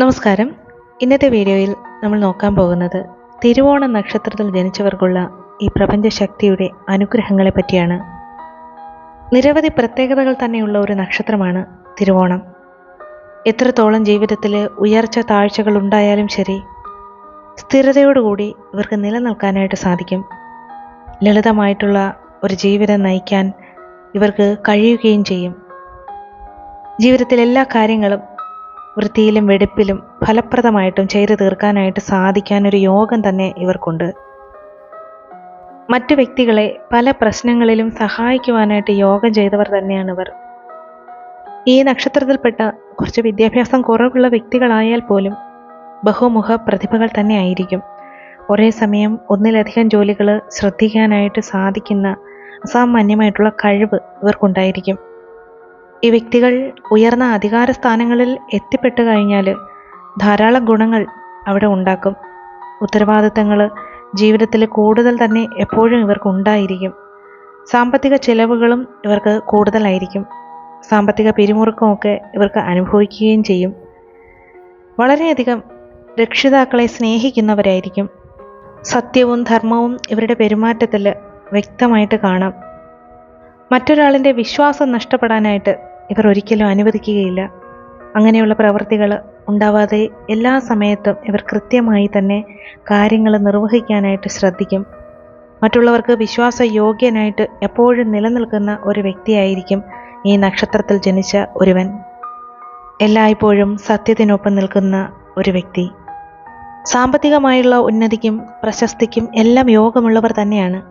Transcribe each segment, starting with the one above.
നമസ്കാരം. ഇന്നത്തെ വീഡിയോയിൽ നമ്മൾ നോക്കാൻ പോകുന്നത് തിരുവോണ നക്ഷത്രത്തിൽ ജനിച്ചവർക്കുള്ള ഈ പ്രപഞ്ച ശക്തിയുടെ അനുഗ്രഹങ്ങളെ പറ്റിയാണ്. നിരവധി പ്രത്യേകതകൾ തന്നെയുള്ള ഒരു നക്ഷത്രമാണ് തിരുവോണം. എത്രത്തോളം ജീവിതത്തിൽ ഉയർച്ച താഴ്ചകൾ ഉണ്ടായാലും ശരി സ്ഥിരതയോടുകൂടി ഇവർക്ക് നിലനിൽക്കാനായിട്ട് സാധിക്കും. ലളിതമായിട്ടുള്ള ഒരു ജീവിതം നയിക്കാൻ ഇവർക്ക് കഴിയുകയും ചെയ്യും. ജീവിതത്തിലെല്ലാ കാര്യങ്ങളും വൃത്തിയിലും വെടിപ്പിലും ഫലപ്രദമായിട്ടും ചെയ്തു തീർക്കാനായിട്ട് സാധിക്കാൻ ഒരു യോഗം തന്നെ ഇവർക്കുണ്ട്. മറ്റു വ്യക്തികളെ പല പ്രശ്നങ്ങളിലും സഹായിക്കുവാനായിട്ട് യോഗം ചെയ്തവർ തന്നെയാണ് ഇവർ ഈ നക്ഷത്രത്തിൽപ്പെട്ട കുറച്ച് വിദ്യാഭ്യാസം കുറവുള്ള വ്യക്തികളായാൽ പോലും ബഹുമുഖ പ്രതിഭകൾ തന്നെ ആയിരിക്കും. ഒരേ സമയം ഒന്നിലധികം ജോലികൾ ശ്രദ്ധിക്കാനായിട്ട് സാധിക്കുന്ന അസാമാന്യമായിട്ടുള്ള കഴിവ് ഇവർക്കുണ്ടായിരിക്കും. ഈ വ്യക്തികൾ ഉയർന്ന അധികാര സ്ഥാനങ്ങളിൽ എത്തിപ്പെട്ടു കഴിഞ്ഞാൽ ധാരാളം ഗുണങ്ങൾ അവിടെ ഉണ്ടാക്കും. ഉത്തരവാദിത്തങ്ങൾ ജീവിതത്തിൽ കൂടുതൽ തന്നെ എപ്പോഴും ഇവർക്ക് ഉണ്ടായിരിക്കും. സാമ്പത്തിക ചിലവുകളും ഇവർക്ക് കൂടുതലായിരിക്കും. സാമ്പത്തിക പിരിമുറുക്കമൊക്കെ ഇവർക്ക് അനുഭവിക്കുകയും ചെയ്യും. വളരെയധികം രക്ഷിതാക്കളെ സ്നേഹിക്കുന്നവരായിരിക്കും. സത്യവും ധർമ്മവും ഇവരുടെ പെരുമാറ്റത്തിൽ വ്യക്തമായിട്ട് കാണാം. മറ്റൊരാളിന്റെ വിശ്വാസം നഷ്ടപ്പെടാനായിട്ട് ഇവർ ഒരിക്കലും അനുവദിക്കുകയില്ല. അങ്ങനെയുള്ള പ്രവൃത്തികൾ ഉണ്ടാവാതെ എല്ലാ സമയത്തും ഇവർ കൃത്യമായി തന്നെ കാര്യങ്ങൾ നിർവഹിക്കാനായിട്ട് ശ്രദ്ധിക്കും. മറ്റുള്ളവർക്ക് വിശ്വാസയോഗ്യനായിട്ട് എപ്പോഴും നിലനിൽക്കുന്ന ഒരു വ്യക്തിയായിരിക്കും ഈ നക്ഷത്രത്തിൽ ജനിച്ച ഒരുവൻ. എല്ലായ്പ്പോഴും സത്യത്തിനൊപ്പം നിൽക്കുന്ന ഒരു വ്യക്തി. സാമ്പത്തികമായുള്ള ഉന്നതിക്കും പ്രശസ്തിക്കും എല്ലാം യോഗമുള്ളവർ തന്നെയാണ്.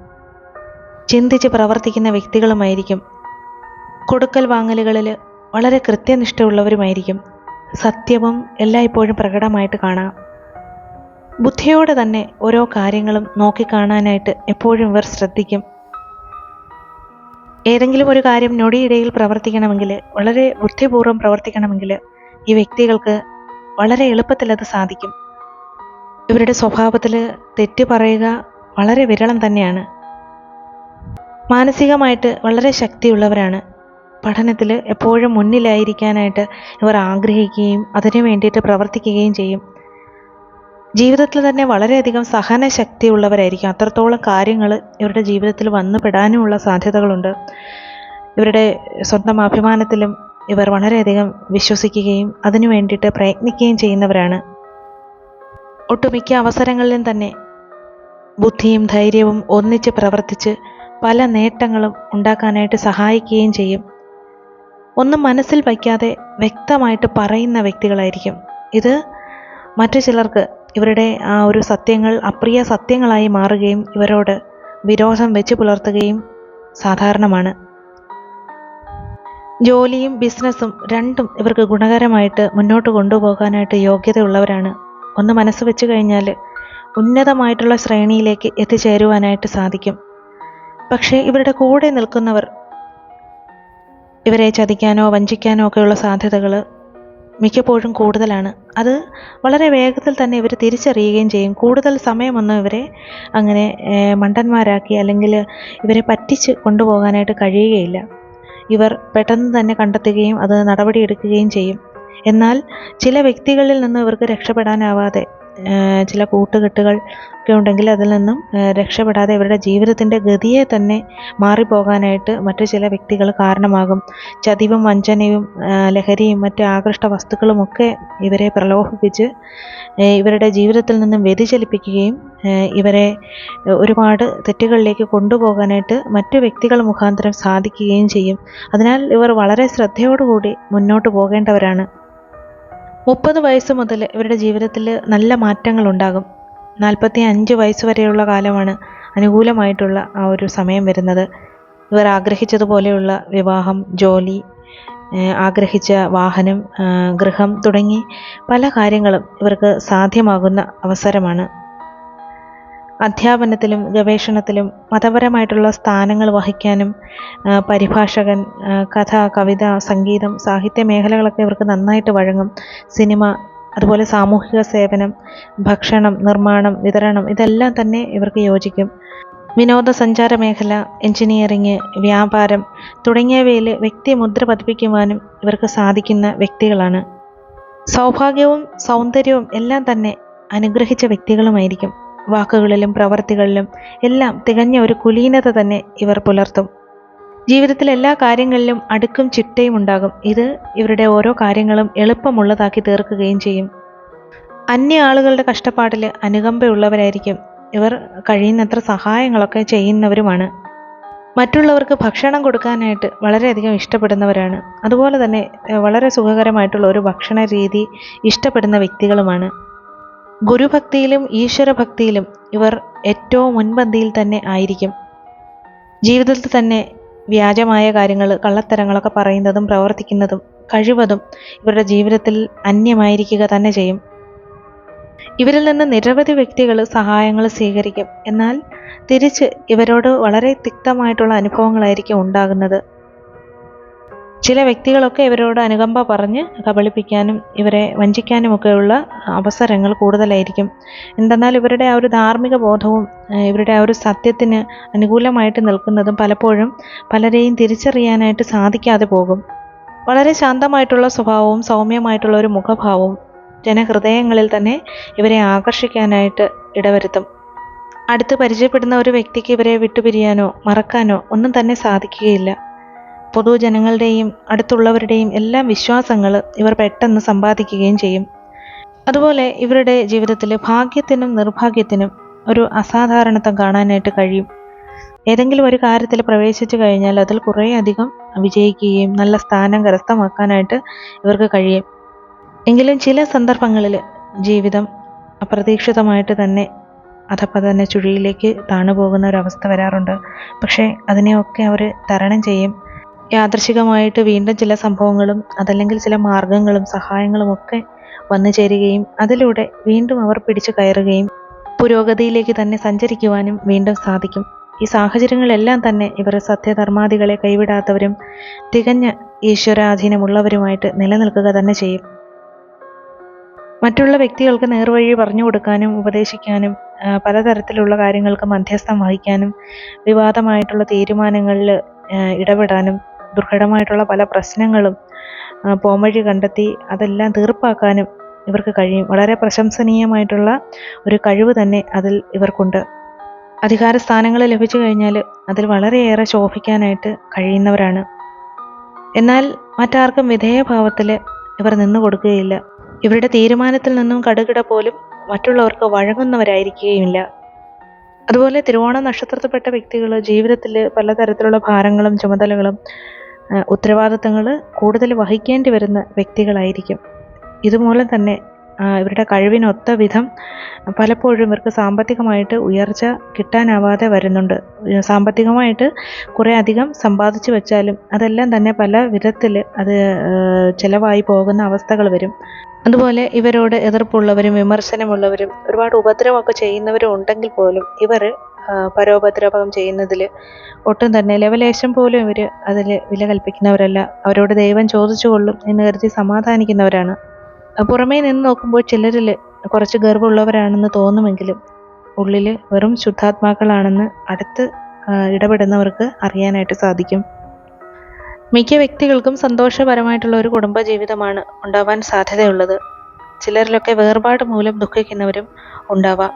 ചിന്തിച്ച് പ്രവർത്തിക്കുന്ന വ്യക്തികളുമായിരിക്കും കൊടുക്കൽ വാങ്ങലുകളിൽ വളരെ കൃത്യനിഷ്ഠയുള്ളവരുമായിരിക്കും. സത്യവും എല്ലായ്പ്പോഴും പ്രകടമായിട്ട് കാണാം. ബുദ്ധിയോടെ തന്നെ ഓരോ കാര്യങ്ങളും നോക്കിക്കാണാനായിട്ട് എപ്പോഴും ഇവർ ശ്രദ്ധിക്കും. ഏതെങ്കിലും ഒരു കാര്യം നൊടിയിടയിൽ പ്രവർത്തിക്കണമെങ്കിൽ വളരെ ബുദ്ധിപൂർവം പ്രവർത്തിക്കണമെങ്കിൽ ഈ വ്യക്തികൾക്ക് വളരെ എളുപ്പത്തിൽ അത് സാധിക്കും. ഇവരുടെ സ്വഭാവത്തിൽ തെറ്റ് പറയുക വളരെ വിരളം തന്നെയാണ്. മാനസികമായിട്ട് വളരെ ശക്തിയുള്ളവരാണ് പഠനത്തിൽ എപ്പോഴും മുന്നിലായിരിക്കാനായിട്ട് ഇവർ ആഗ്രഹിക്കുകയും അതിനു വേണ്ടിയിട്ട് പ്രവർത്തിക്കുകയും ചെയ്യും. ജീവിതത്തിൽ തന്നെ വളരെയധികം സഹന ശക്തിയുള്ളവരായിരിക്കും അത്രത്തോളം കാര്യങ്ങൾ ഇവരുടെ ജീവിതത്തിൽ വന്നുപെടാനുമുള്ള സാധ്യതകളുണ്ട്. ഇവരുടെ സ്വന്തം അഭിമാനത്തിലും ഇവർ വളരെയധികം വിശ്വസിക്കുകയും അതിനു വേണ്ടിയിട്ട് പ്രയത്നിക്കുകയും ചെയ്യുന്നവരാണ്. ഒട്ടുമിക്ക അവസരങ്ങളിലും തന്നെ ബുദ്ധിയും ധൈര്യവും ഒന്നിച്ച് പ്രവർത്തിച്ച് പല നേട്ടങ്ങളും ഉണ്ടാക്കാനായിട്ട് സഹായിക്കുകയും ചെയ്യും. ഒന്നും മനസ്സിൽ വയ്ക്കാതെ വ്യക്തമായിട്ട് പറയുന്ന വ്യക്തികളായിരിക്കും. ഇത് മറ്റു ചിലർക്ക് ഇവരുടെ ആ ഒരു സത്യങ്ങൾ അപ്രിയ സത്യങ്ങളായി മാറുകയും ഇവരോട് വിരോധം വെച്ച് പുലർത്തുകയും സാധാരണമാണ്. ജോലിയും ബിസിനസ്സും രണ്ടും ഇവർക്ക് ഗുണകരമായിട്ട് മുന്നോട്ട് കൊണ്ടുപോകാനായിട്ട് യോഗ്യതയുള്ളവരാണ്. ഒന്ന് മനസ്സ് വെച്ച് കഴിഞ്ഞാൽ ഉന്നതമായിട്ടുള്ള ശ്രേണിയിലേക്ക് എത്തിച്ചേരുവാനായിട്ട് സാധിക്കും. പക്ഷേ ഇവരുടെ കൂടെ നിൽക്കുന്നവർ ഇവരെ ചതിക്കാനോ വഞ്ചിക്കാനോ ഒക്കെയുള്ള സാധ്യതകൾ മിക്കപ്പോഴും കൂടുതലാണ്. അത് വളരെ വേഗത്തിൽ തന്നെ ഇവർ തിരിച്ചറിയുകയും ചെയ്യും. കൂടുതൽ സമയമൊന്നും ഇവരെ അങ്ങനെ മണ്ടന്മാരാക്കി അല്ലെങ്കിൽ ഇവരെ പറ്റിച്ച് കൊണ്ടുപോകാനായിട്ട് കഴിയുകയില്ല. ഇവർ പെട്ടെന്ന് തന്നെ കണ്ടെത്തുകയും അത് നടപടിയെടുക്കുകയും ചെയ്യും. എന്നാൽ ചില വ്യക്തികളിൽ നിന്ന് ഇവർക്ക് രക്ഷപ്പെടാനാവാതെ ചില കൂട്ടുകെട്ടുകൾ ഒക്കെ ഉണ്ടെങ്കിൽ അതിൽ നിന്നും രക്ഷപ്പെടാതെ ഇവരുടെ ജീവിതത്തിന്റെ ഗതിയെ തന്നെ മാറിപ്പോകാനായിട്ട് മറ്റു ചില വ്യക്തികൾ കാരണമാകും. ചതിവും വഞ്ചനയും ലഹരിയും മറ്റ് ആകൃഷ്ട വസ്തുക്കളുമൊക്കെ ഇവരെ പ്രലോഭിപ്പിച്ച് ഇവരുടെ ജീവിതത്തിൽ നിന്നും വ്യതിചലിപ്പിക്കുകയും ഇവരെ ഒരുപാട് തെറ്റുകളിലേക്ക് കൊണ്ടുപോകാനായിട്ട് മറ്റു വ്യക്തികൾ മുഖാന്തരം സാധിക്കുകയും ചെയ്യും. അതിനാൽ ഇവർ വളരെ ശ്രദ്ധയോടുകൂടി മുന്നോട്ട് പോകേണ്ടവരാണ്. മുപ്പത് വയസ്സ് മുതൽ ഇവരുടെ ജീവിതത്തിൽ നല്ല മാറ്റങ്ങൾ ഉണ്ടാകും. നാൽപ്പത്തി അഞ്ച് വയസ്സ് വരെയുള്ള കാലമാണ് അനുകൂലമായിട്ടുള്ള ആ ഒരു സമയം വരുന്നത്. ഇവർ ആഗ്രഹിച്ചതുപോലെയുള്ള വിവാഹം ജോലി ആഗ്രഹിച്ച വാഹനം ഗൃഹം തുടങ്ങി പല കാര്യങ്ങളും ഇവർക്ക് സാധ്യമാകുന്ന അവസരമാണ് അധ്യാപനത്തിലും ഗവേഷണത്തിലും മതപരമായിട്ടുള്ള സ്ഥാനങ്ങൾ വഹിക്കാനും പരിഭാഷകൻ കഥ കവിത സംഗീതം സാഹിത്യ മേഖലകളൊക്കെ ഇവർക്ക് നന്നായിട്ട് വഴങ്ങും. സിനിമ അതുപോലെ സാമൂഹിക സേവനം ഭക്ഷണം നിർമ്മാണം വിതരണം ഇതെല്ലാം തന്നെ ഇവർക്ക് യോജിക്കും. വിനോദസഞ്ചാര മേഖല എഞ്ചിനീയറിങ് വ്യാപാരം തുടങ്ങിയവയിൽ വ്യക്തി മുദ്ര പതിപ്പിക്കുവാനും ഇവർക്ക് സാധിക്കുന്ന വ്യക്തികളാണ്. സൗഭാഗ്യവും സൗന്ദര്യവും എല്ലാം തന്നെ അനുഗ്രഹിച്ച വ്യക്തികളുമായിരിക്കും. വാക്കുകളിലും പ്രവർത്തികളിലും എല്ലാം തികഞ്ഞ ഒരു കുലീനത തന്നെ ഇവർ പുലർത്തും. ജീവിതത്തിലെ എല്ലാ കാര്യങ്ങളിലും അടുക്കും ചിട്ടയും ഉണ്ടാകും. ഇത് ഇവരുടെ ഓരോ കാര്യങ്ങളും എളുപ്പമുള്ളതാക്കി തീർക്കുകയും ചെയ്യും. അന്യ ആളുകളുടെ കഷ്ടപ്പാടിൽ അനുകമ്പയുള്ളവരായിരിക്കും. ഇവർ കഴിയുന്നത്ര സഹായങ്ങളൊക്കെ ചെയ്യുന്നവരുമാണ്. മറ്റുള്ളവർക്ക് ഭക്ഷണം കൊടുക്കാനായിട്ട് വളരെയധികം ഇഷ്ടപ്പെടുന്നവരാണ്. അതുപോലെ തന്നെ വളരെ സുഖകരമായിട്ടുള്ള ഒരു ഭക്ഷണ രീതി ഇഷ്ടപ്പെടുന്ന വ്യക്തികളുമാണ്. ഗുരുഭക്തിയിലും ഈശ്വരഭക്തിയിലും ഇവർ ഏറ്റവും മുൻപന്തിയിൽ തന്നെ ആയിരിക്കും. ജീവിതത്തിൽ തന്നെ വ്യാജമായ കാര്യങ്ങൾ കള്ളത്തരങ്ങളൊക്കെ പറയുന്നതും പ്രവർത്തിക്കുന്നതും കഴിവതും ഇവരുടെ ജീവിതത്തിൽ അന്യമായിരിക്കുക തന്നെ ചെയ്യും. ഇവരിൽ നിന്ന് നിരവധി വ്യക്തികൾ സഹായങ്ങൾ സ്വീകരിക്കും. എന്നാൽ തിരിച്ച് ഇവരോട് വളരെ തിക്തമായിട്ടുള്ള അനുഭവങ്ങളായിരിക്കും ഉണ്ടാകുന്നത്. ചില വ്യക്തികളൊക്കെ ഇവരോട് അനുകമ്പ പറഞ്ഞ് കബളിപ്പിക്കാനും ഇവരെ വഞ്ചിക്കാനുമൊക്കെയുള്ള അവസരങ്ങൾ കൂടുതലായിരിക്കും. എന്തെന്നാൽ ഇവരുടെ ആ ഒരു ധാർമ്മിക ബോധവും ഇവരുടെ ആ ഒരു സത്യത്തിന് അനുകൂലമായിട്ട് നിൽക്കുന്നതും പലപ്പോഴും പലരെയും തിരിച്ചറിയാനായിട്ട് സാധിക്കാതെ പോകും. വളരെ ശാന്തമായിട്ടുള്ള സ്വഭാവവും സൗമ്യമായിട്ടുള്ള ഒരു മുഖഭാവവും ജനഹൃദയങ്ങളിൽ തന്നെ ഇവരെ ആകർഷിക്കാനായിട്ട് ഇടവരുത്തും. അടുത്ത് പരിചയപ്പെടുന്ന ഒരു വ്യക്തിക്ക് ഇവരെ വിട്ടുപിരിയാനോ മറക്കാനോ ഒന്നും തന്നെ സാധിക്കുകയില്ല. പൊതുജനങ്ങളുടെയും അടുത്തുള്ളവരുടെയും എല്ലാം വിശ്വാസങ്ങൾ ഇവർ പെട്ടെന്ന് സമ്പാദിക്കുകയും ചെയ്യും. അതുപോലെ ഇവരുടെ ജീവിതത്തിൽ ഭാഗ്യത്തിനും നിർഭാഗ്യത്തിനും ഒരു അസാധാരണത്വം കാണാനായിട്ട് കഴിയും. ഏതെങ്കിലും ഒരു കാര്യത്തിൽ പ്രവേശിച്ചു കഴിഞ്ഞാൽ അതിൽ കുറേയധികം വിജയിക്കുകയും നല്ല സ്ഥാനം കരസ്ഥമാക്കാനായിട്ട് ഇവർക്ക് കഴിയും. എങ്കിലും ചില സന്ദർഭങ്ങളിൽ ജീവിതം അപ്രതീക്ഷിതമായിട്ട് തന്നെ അധപ്പതന ചുഴിയിലേക്ക് താണു പോകുന്ന ഒരവസ്ഥ വരാറുണ്ട്. പക്ഷേ അതിനെയൊക്കെ അവർ തരണം ചെയ്യും. യാദൃശികമായിട്ട് വീണ്ടും ചില സംഭവങ്ങളും അതല്ലെങ്കിൽ ചില മാർഗങ്ങളും സഹായങ്ങളും ഒക്കെ വന്നു ചേരുകയും അതിലൂടെ വീണ്ടും അവർ പിടിച്ചു കയറുകയും പുരോഗതിയിലേക്ക് തന്നെ സഞ്ചരിക്കുവാനും വീണ്ടും സാധിക്കും. ഈ സാഹചര്യങ്ങളെല്ലാം തന്നെ ഇവർ സത്യധർമാദികളെ കൈവിടാത്തവരും തികഞ്ഞ ഈശ്വരാധീനമുള്ളവരുമായിട്ട് നിലനിൽക്കുക തന്നെ ചെയ്യും. മറ്റുള്ള വ്യക്തികൾക്ക് നേർവഴി പറഞ്ഞു കൊടുക്കാനും ഉപദേശിക്കാനും പലതരത്തിലുള്ള കാര്യങ്ങൾക്ക് മധ്യസ്ഥം വഹിക്കാനും വിവാദമായിട്ടുള്ള തീരുമാനങ്ങളിൽ ഇടപെടാനും ദുർഘടമായിട്ടുള്ള പല പ്രശ്നങ്ങളും പോംവഴി കണ്ടെത്തി അതെല്ലാം തീർപ്പാക്കാനും ഇവർക്ക് കഴിയും. വളരെ പ്രശംസനീയമായിട്ടുള്ള ഒരു കഴിവ് തന്നെ അതിൽ ഇവർക്കുണ്ട്. അധികാര സ്ഥാനങ്ങൾ ലഭിച്ചു കഴിഞ്ഞാൽ അതിൽ വളരെയേറെ ശോഭിക്കാനായിട്ട് കഴിയുന്നവരാണ്. എന്നാൽ മറ്റാർക്കും വിധേയഭാവത്തിൽ ഇവർ നിന്നു കൊടുക്കുകയില്ല. ഇവരുടെ തീരുമാനത്തിൽ നിന്നും കടുകിട പോലും മറ്റുള്ളവർക്ക് വഴങ്ങുന്നവരായിരിക്കുകയുമില്ല. അതുപോലെ തിരുവോണ നക്ഷത്രത്തിൽപ്പെട്ട വ്യക്തികൾ ജീവിതത്തിൽ പലതരത്തിലുള്ള ഭാരങ്ങളും ചുമതലകളും ഉത്തരവാദിത്തങ്ങൾ കൂടുതൽ വഹിക്കേണ്ടി വരുന്ന വ്യക്തികളായിരിക്കും. ഇതുമൂലം തന്നെ ഇവരുടെ കഴിവിനൊത്ത വിധം പലപ്പോഴും ഇവർക്ക് സാമ്പത്തികമായിട്ട് ഉയർച്ച കിട്ടാനാവാതെ വരുന്നുണ്ട്. സാമ്പത്തികമായിട്ട് കുറേ അധികം സമ്പാദിച്ചു വെച്ചാലും അതെല്ലാം തന്നെ പല വിധത്തിൽ അത് ചിലവായി പോകുന്ന അവസ്ഥകൾ വരും. അതുപോലെ ഇവരോട് എതിർപ്പുള്ളവരും വിമർശനമുള്ളവരും ഒരുപാട് ഉപദ്രവമൊക്കെ ചെയ്യുന്നവരും ഉണ്ടെങ്കിൽ പോലും ഇവർ പരോപദ്രവം ചെയ്യുന്നതിൽ ഒട്ടും തന്നെ ലവലേശം പോലും ഇവർ അതിൽ വില കൽപ്പിക്കുന്നവരല്ല. അവരോട് ദൈവം ചോദിച്ചുകൊള്ളും എന്ന് കരുതി സമാധാനിക്കുന്നവരാണ്. പുറമേ നിന്ന് നോക്കുമ്പോൾ ചിലരിൽ കുറച്ച് ഗർവമുള്ളവരാണെന്ന് തോന്നുമെങ്കിലും ഉള്ളിൽ വെറും ശുദ്ധാത്മാക്കളാണെന്ന് അടുത്ത് ഇടപെടുന്നവർക്ക് അറിയാനായിട്ട് സാധിക്കും. മിക്ക വ്യക്തികൾക്കും സന്തോഷപരമായിട്ടുള്ള ഒരു കുടുംബ ജീവിതമാണ് ഉണ്ടാവാൻ സാധ്യതയുള്ളത്. ചിലരിലൊക്കെ വേർപാട് മൂലം ദുഃഖിക്കുന്നവരും ഉണ്ടാവാം.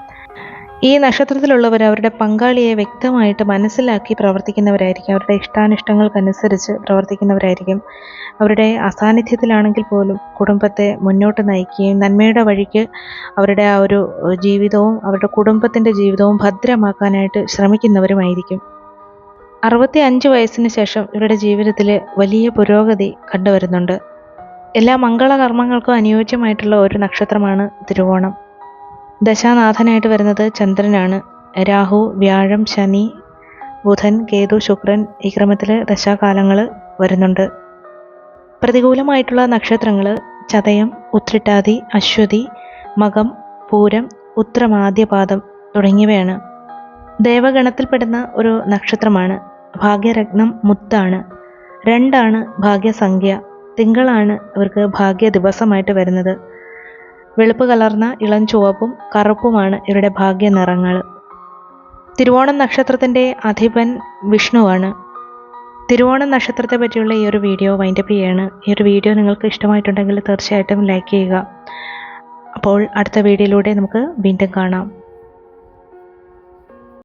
ഈ നക്ഷത്രത്തിലുള്ളവർ അവരുടെ പങ്കാളിയെ വ്യക്തമായിട്ട് മനസ്സിലാക്കി പ്രവർത്തിക്കുന്നവരായിരിക്കും. അവരുടെ ഇഷ്ടാനിഷ്ടങ്ങൾക്കനുസരിച്ച് പ്രവർത്തിക്കുന്നവരായിരിക്കും. അവരുടെ അസാന്നിധ്യത്തിലാണെങ്കിൽ പോലും കുടുംബത്തെ മുന്നോട്ട് നയിക്കുകയും നന്മയുടെ വഴിക്ക് അവരുടെ ആ ഒരു ജീവിതവും അവരുടെ കുടുംബത്തിന്റെ ജീവിതവും ഭദ്രമാക്കാനായിട്ട് ശ്രമിക്കുന്നവരുമായിരിക്കും. അറുപത്തി അഞ്ച് വയസ്സിന് ശേഷം ഇവരുടെ ജീവിതത്തിൽ വലിയ പുരോഗതി കണ്ടുവരുന്നുണ്ട്. എല്ലാ മംഗളകർമ്മങ്ങൾക്കും അനുയോജ്യമായിട്ടുള്ള ഒരു നക്ഷത്രമാണ് തിരുവോണം. ദശാനാഥനായിട്ട് വരുന്നത് ചന്ദ്രനാണ്. രാഹു വ്യാഴം ശനി ബുധൻ കേതു ശുക്രൻ ഈ ക്രമത്തിൽ ദശാകാലങ്ങൾ വരുന്നുണ്ട്. പ്രതികൂലമായിട്ടുള്ള നക്ഷത്രങ്ങൾ ചതയം ഉത്രിട്ടാതി അശ്വതി മകം പൂരം ഉത്രമാദ്യപാദം തുടങ്ങിയവയാണ്. ദേവഗണത്തിൽപ്പെടുന്ന ഒരു നക്ഷത്രമാണ്. ഭാഗ്യരത്നം മുത്താണ്. രണ്ടാണ് ഭാഗ്യസംഖ്യ. തിങ്കളാണ് ഇവർക്ക് ഭാഗ്യ ദിവസമായിട്ട് വരുന്നത്. വെളുപ്പ് കലർന്ന ഇളം ചുവപ്പും കറുപ്പുമാണ് ഇവരുടെ ഭാഗ്യ നിറങ്ങൾ. തിരുവോണം നക്ഷത്രത്തിന്റെ അധിപൻ വിഷ്ണുവാണ്. തിരുവോണം നക്ഷത്രത്തെ പറ്റിയുള്ള ഈ ഒരു വീഡിയോ വൈൻഡപ്പ് ചെയ്യാണ്. ഈ ഒരു വീഡിയോ നിങ്ങൾക്ക് ഇഷ്ടമായിട്ടുണ്ടെങ്കിൽ തീർച്ചയായിട്ടും ലൈക്ക് ചെയ്യുക. അപ്പോൾ അടുത്ത വീഡിയോയിലൂടെ നമുക്ക് വീണ്ടും കാണാം.